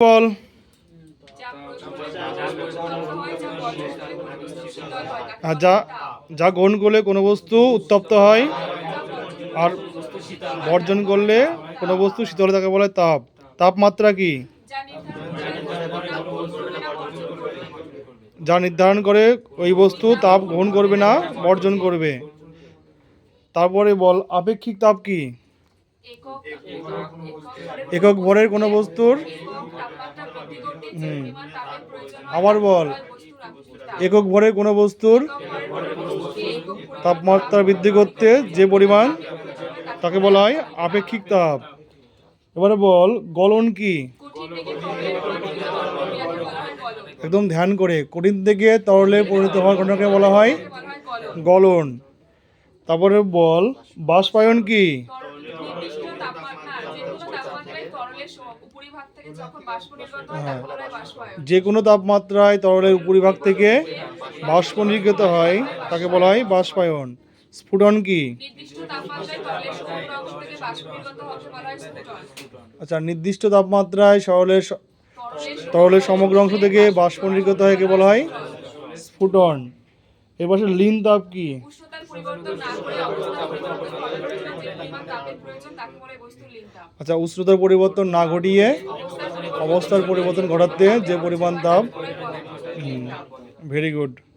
বল। যা যা গ্রহণ করলে কোনো বস্তু উত্তপ্ত হয় আর বর্জন করলে কোনো বস্তু শীতল তাকে বলে তাপ। তাপমাত্রা কি? যা নির্ধারণ করে ওই বস্তু তাপ গ্রহণ করবে না বর্জন করবে। তারপরে বল আপেক্ষিক তাপ কি? একক ভরের কোনো বস্তুর একক তাপমাত্রা বৃদ্ধি করতে যে পরিমাণ তাপের প্রয়োজন হয় আবার বল। একক ভরের কোনো বস্তুর তাপমাত্রা বৃদ্ধি করতে যে পরিমাণ তাকে বলা হয় আপেক্ষিক তাপ এবারে বল গলন কি। একদম ধ্যান করে কঠিন থেকে তরলে পরিণত হওয়ার ঘটনাকে বলা হয় গলন। তারপরে বল বাষ্পায়ন কি যে কোনো তাপমাত্রায় তরলের উপরিভাগ থেকে বাষ্প নির্গত হয় তাকে বলা হয়। বাষ্পায়ন। যে কোনো তাপমাত্রায় তরলের উপরিভাগ থেকে বাষ্প হয় তাকে বলা হয় বাষ্পায়ন। স্ফুটন কি? হয়। আচ্ছা নির্দিষ্ট তাপমাত্রায় সরলের তরলের সমগ্র অংশ থেকে বাষ্প নির্গত হয় একে বলা হয় স্ফুটন। এবার লিন তাপ কি? আচ্ছা উষ্ণতার পরিবর্তন না ঘটিয়ে অবস্থার পরিবর্তন ঘটাতে যে পরিমাণ তাপ। Very good